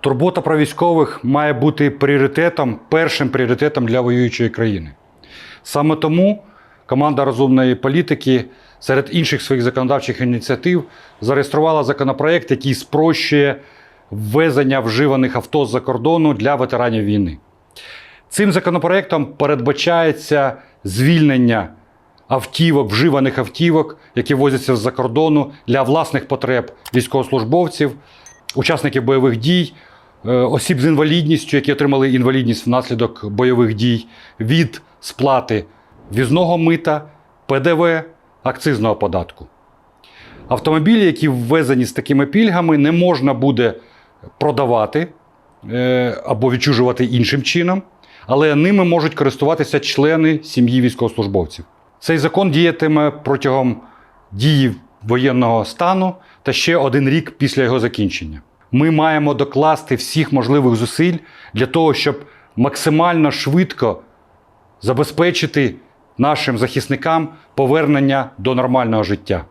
Турбота про військових має бути пріоритетом, першим пріоритетом для воюючої країни. Саме тому команда розумної політики серед інших своїх законодавчих ініціатив зареєструвала законопроект, який спрощує ввезення вживаних авто з-за кордону для ветеранів війни. Цим законопроектом передбачається звільнення автівок, вживаних автівок, які возяться з-за кордону для власних потреб військовослужбовців, учасників бойових дій, осіб з інвалідністю, які отримали інвалідність внаслідок бойових дій, від сплати візного мита, ПДВ, акцизного податку. Автомобілі, які ввезені з такими пільгами, не можна буде продавати е, або відчужувати іншим чином, але ними можуть користуватися члени сім'ї військовослужбовців. Цей закон діятиме протягом дії воєнного стану та ще один рік після його закінчення. Ми маємо докласти всіх можливих зусиль для того, щоб максимально швидко забезпечити нашим захисникам повернення до нормального життя.